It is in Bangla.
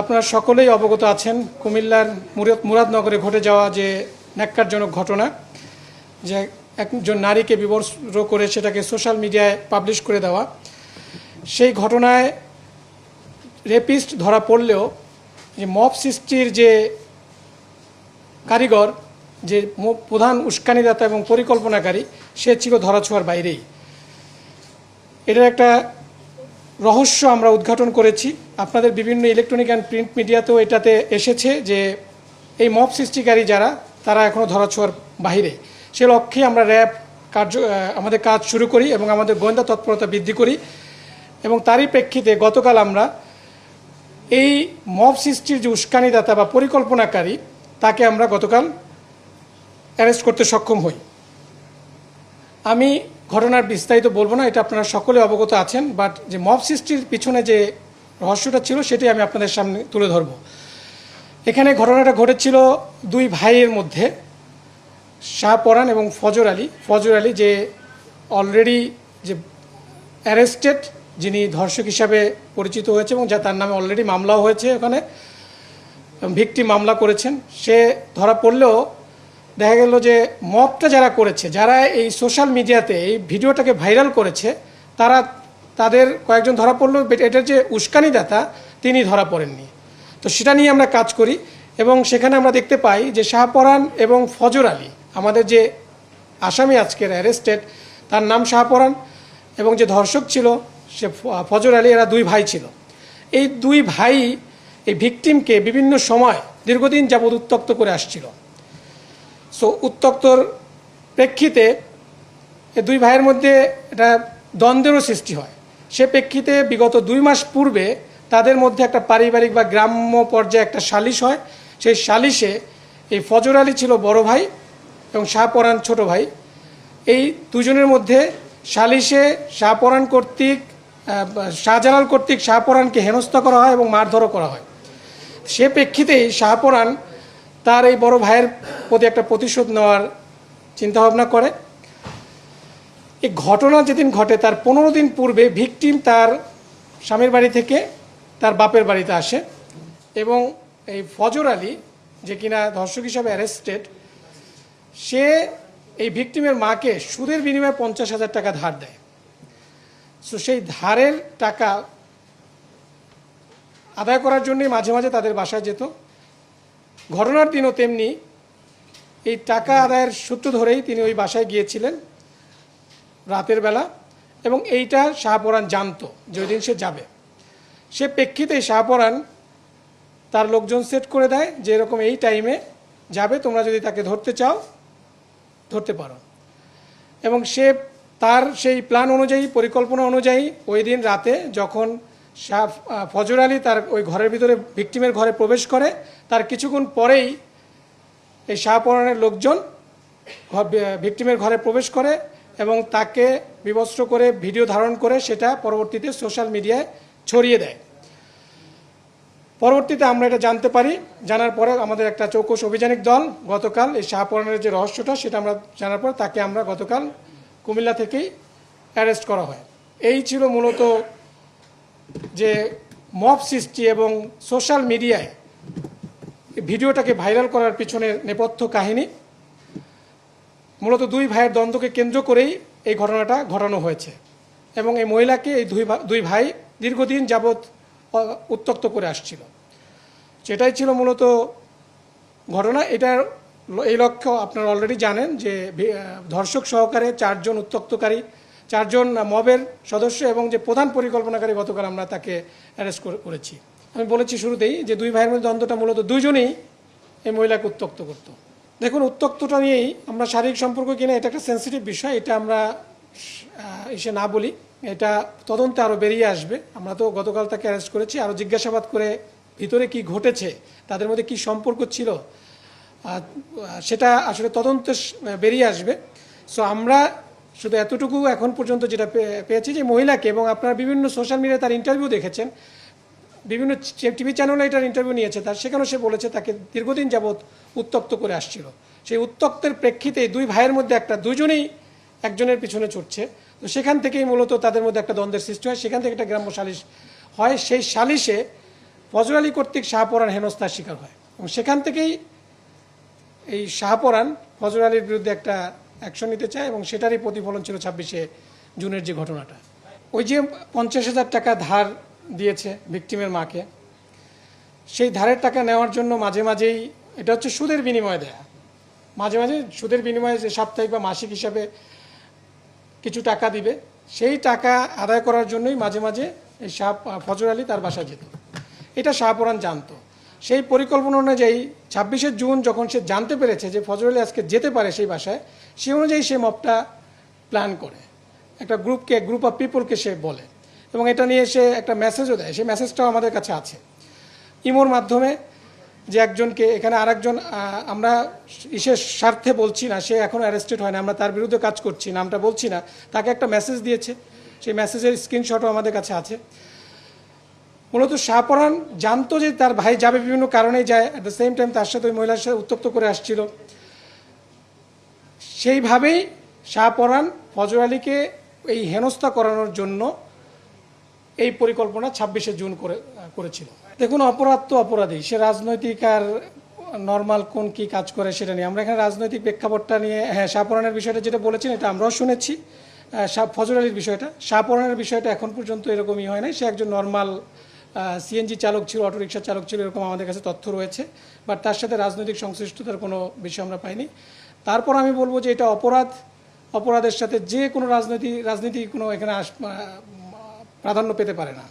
আপনারা সকলেই অবগত আছেন কুমিল্লার মুরাদ মুরাদনগরে ঘটে যাওয়া যে ন্যাক্কারজনক ঘটনা, যে একজন নারীকে বিবস্ত্র করে সেটাকে সোশ্যাল মিডিয়ায় পাবলিশ করে দেওয়া, সেই ঘটনায় রেপিস্ট ধরা পড়লেও যে মব সৃষ্টির যে কারিগর, যে প্রধান উস্কানিদাতা এবং পরিকল্পনাকারী, সে ছিল ধরাছোঁয়ার বাইরেই। এটার একটা রহস্য আমরা উদ্ঘাটন করেছি। আপনাদের বিভিন্ন ইলেকট্রনিক অ্যান্ড প্রিন্ট মিডিয়াতেও এটাতে এসেছে যে, এই মব সৃষ্টিকারী যারা, তারা এখনও ধরাছোঁয়ার বাহিরে। সে লক্ষ্যে আমরা র্যাব কার্য আমাদের কাজ শুরু করি এবং আমাদের গোয়েন্দা তৎপরতা বৃদ্ধি করি এবং তারই প্রেক্ষিতে গতকাল আমরা এই মব সৃষ্টির যে উস্কানিদাতা বা পরিকল্পনাকারী, তাকে আমরা গতকাল অ্যারেস্ট করতে সক্ষম হই। আমি ঘটনার বিস্তারিত বলব না, এটা আপনারা সকলে অবগত আছেন বাট যে মব সৃষ্টির পিছনে যে রহস্যটা ছিল সেটাই আমি আপনাদের সামনে তুলে ধরব। এখানে ঘটনাটা ঘটেছিল দুই ভাইয়ের মধ্যে শাহপরান এবং ফজর আলী। ফজর আলী যে অলরেডি যে অ্যারেস্টেড যিনি ধর্ষক হিসাবে পরিচিত হয়েছে এবং যা তার নামে অলরেডি মামলাও হয়েছে ওখানে ভিকটি মামলা করেছেন, সে ধরা পড়লেও দেখা গেল যে মবটা যারা করেছে, যারা এই সোশ্যাল মিডিয়াতে এই ভিডিওটাকে ভাইরাল করেছে, তারা তাদের কয়েকজন ধরা পড়ল এটার যে উস্কানিদাতা, তিনি ধরা পড়েননি। তো সেটা নিয়ে আমরা কাজ করি এবং সেখানে আমরা দেখতে পাই যে শাহপরান এবং ফজর আলী, আমাদের যে আসামি আজকের অ্যারেস্টেড তার নাম শাহপরান এবং যে ধর্ষক ছিল সে ফজর আলী, এরা দুই ভাই ছিল। এই দুই ভাই এই ভিকটিমকে বিভিন্ন সময় দীর্ঘদিন যাবৎ উত্তক্ত করে আসছিল। সো উত্তক্তর প্রেক্ষিতে দুই ভাইয়ের মধ্যে একটা দ্বন্দ্বেরও সৃষ্টি হয়। সে প্রেক্ষিতে বিগত দুই মাস পূর্বে তাদের মধ্যে একটা পারিবারিক বা গ্রাম্য পর্যায়ে একটা সালিশ হয়। সেই সালিশে এই ফজর আলী ছিল বড় ভাই এবং শাহপরান ছোট ভাই। এই দুজনের মধ্যে সালিশে শাহপরান কর্তৃক শাহজালাল কর্তৃক শাহপরানকে হেনস্থা করা হয় এবং মারধরও করা হয়। সে প্রেক্ষিতেই শাহপরান তার এই বড় ভাইয়ের প্রতি একটা প্রতিশোধ নেওয়ার চিন্তাভাবনা করে। এই ঘটনা যেদিন ঘটে, তার পনেরো দিন পূর্বে ভিকটিম তার স্বামীর বাড়ি থেকে তার বাপের বাড়িতে আসে এবং এই ফজর আলী, যে কিনা ধর্ষক হিসাবে অ্যারেস্টেড সে এই ভিকটিমের মাকে সুদের বিনিময়ে পঞ্চাশ হাজার টাকা ধার দেয়। সো সেই ধারের টাকা আদায় করার জন্যই মাঝে মাঝে তাদের বাসায় যেত। ঘটনার দিনও তেমনি এই টাকা আদায়ের সূত্র ধরেই তিনি ওই বাসায় গিয়েছিলেন রাতের বেলা এবং এইটা শাহপরান জানতো যে ওই দিন সে যাবে। সে প্রেক্ষিতে শাহপরান তার লোকজন সেট করে দেয় যে এরকম এই টাইমে যাবে, তোমরা যদি তাকে ধরতে চাও, ধরতে পারো। এবং সে তার সেই প্ল্যান অনুযায়ী, পরিকল্পনা অনুযায়ী ওই দিন রাতে যখন শাহ ফজর আলী তার ওই ঘরের ভিতরে ভিকটিমের ঘরে প্রবেশ করে। তার কিছুক্ষণ পরেই এই শাহপরানের লোকজন ভিকটিমের ঘরে প্রবেশ করে এবং তাকে বিবস্ত্র করে ভিডিও ধারণ করে সেটা পরবর্তীতে সোশ্যাল মিডিয়ায় ছড়িয়ে দেয়। পরবর্তীতে আমরা এটা জানতে পারি। জানার পরে আমাদের একটা চৌকস অভিযানিক দল গতকাল এই শাহপরানের যে রহস্যটা সেটা আমরা জানার পর তাকে আমরা গতকাল কুমিল্লা থেকেই অ্যারেস্ট করা হয়। এই ছিল মূলত যে মব সৃষ্টি এবং সোশ্যাল মিডিয়ায় ভিডিওটাকে ভাইরাল করার পিছনে নেপথ্য কাহিনী, মূলত দুই ভাইয়ের দ্বন্দ্বকে কেন্দ্র করেই এই ঘটনাটা ঘটানো হয়েছে এবং এই মহিলাকে এই দুই দুই ভাই দীর্ঘদিন যাবৎ উত্তক্ত করে আসছিল। সেটাই ছিল মূলত ঘটনা। এটার এই লক্ষ্য আপনারা অলরেডি জানেন যে ধর্ষক সহকারে চারজন উত্তক্তকারী চারজন মবের সদস্য এবং যে প্রধান পরিকল্পনাকারী গতকাল আমরা তাকে অ্যারেস্ট করেছি। আমি বলেছি শুরুতেই যে দুই ভাইয়ের মধ্যে দ্বন্দ্বটা মূলত দুইজনেই এই মহিলাকে উত্তক্ত করতো। দেখুন উত্তক্তটা নিয়েই আমরা শারীরিক সম্পর্ক কিনা এটা একটা সেন্সিটিভ বিষয়, এটা আমরা এসে না বলি। এটা তদন্তে আরও বেরিয়ে আসবে। আমরা তো গতকাল তাকে অ্যারেস্ট করেছি। আরও জিজ্ঞাসাবাদ করে ভিতরে কি ঘটেছে, তাদের মধ্যে কি সম্পর্ক ছিল সেটা আসলে তদন্ত বেরিয়ে আসবে। সো আমরা শুধু এতটুকু এখন পর্যন্ত যেটা পেয়েছি যে মহিলাকে এবং আপনারা বিভিন্ন সোশ্যাল মিডিয়ায় তার ইন্টারভিউ দেখেছেন, বিভিন্ন টিভি চ্যানেলে এটার ইন্টারভিউ নিয়েছে, তার সেখানেও সে বলেছে তাকে দীর্ঘদিন যাবৎ উত্তক্ত করে আসছিল। সেই উত্তক্তের প্রেক্ষিতে দুই ভাইয়ের মধ্যে একটা, দুজনেই একজনের পিছনে ছুটছে। তো সেখান থেকেই মূলত তাদের মধ্যে একটা দ্বন্দ্বের সৃষ্টি হয়, সেখান থেকে একটা গ্রাম্য সালিশ হয়, সেই সালিশে ফজর আলী কর্তৃক শাহপরান হেনস্থার শিকার হয়। এবং সেখান থেকেই এই শাহপরান ফজর আলীর বিরুদ্ধে একটা অ্যাকশন নিতে চায় এবং সেটারই প্রতিফলন ছিল ছাব্বিশে জুনের যে ঘটনাটা। ওই যে পঞ্চাশ হাজার টাকা ধার দিয়েছে ভিকটিমের মাকে, সেই ধারের টাকা নেওয়ার জন্য মাঝে মাঝেই, এটা হচ্ছে সুদের বিনিময়ে দেয়া। মাঝে মাঝে সুদের বিনিময়ে যে সাপ্তাহিক বা মাসিক হিসাবে কিছু টাকা দিবে, সেই টাকা আদায় করার জন্যই মাঝে মাঝে এই শাহ ফজর আলী তার বাসায় যেত। এটা শাহপুরাণ জানতো। সেই পরিকল্পনা অনুযায়ী ছাব্বিশে জুন যখন সে জানতে পেরেছে যে ফজর আলী আজকে যেতে পারে সেই বাসায়, সে অনুযায়ী সে মপটা প্ল্যান করে। একটা গ্রুপকে গ্রুপ অফ পিপলকে সে বলে। এবং এটা নিয়ে সে একটা মেসেজও দেয়। সেই মেসেজটাও আমাদের কাছে আছে। ইমোর মাধ্যমে যে একজনকে, এখানে আরেকজন আমরা ইসের স্বার্থে বলছি না, সে এখনও অ্যারেস্টেড হয় না, আমরা তার বিরুদ্ধে কাজ করছি নামটা বলছি না, তাকে একটা মেসেজ দিয়েছে। সেই মেসেজের স্ক্রিনশটও আমাদের কাছে আছে। মূলত শাহপরান জানতো যে তার ভাই যাবে বিভিন্ন কারণেই যায় অ্যাট দ্য সেম টাইম তার সাথে ওই মহিলার সাথে উত্তপ্ত করে আসছিল। সেইভাবেই শাহপরান ফজর আলীকে এই হেনস্থা করানোর জন্য এই পরিকল্পনা ছাব্বিশে জুন করে, করেছিল। দেখুন, অপরাধ তো অপরাধী। সে রাজনৈতিক আর নর্মাল কোন কি কাজ করে সেটা নিয়ে। আমরা এখানে রাজনৈতিক প্রেক্ষাপটটা নিয়ে হ্যাঁ শাহপরানের বিষয়টা যেটা বলেছেন এটা আমরাও শুনেছি। ফজর আলীর বিষয়টা। শাহপরানের বিষয়টা এখন পর্যন্ত এরকমই হয় নাই। সে একজন নর্মাল সিএনজি চালক ছিল, অটোরিকশা চালক ছিল, এরকম আমাদের কাছে তথ্য রয়েছে। বাট তার সাথে রাজনৈতিক সংশ্লিষ্টতার কোনো বিষয় আমরা পাইনি। তারপর আমি বলব যে এটা অপরাধ, অপরাধের সাথে যে কোনো রাজনীতি রাজনীতি কোনো এখানে প্রাধান্য পেতে পারে না।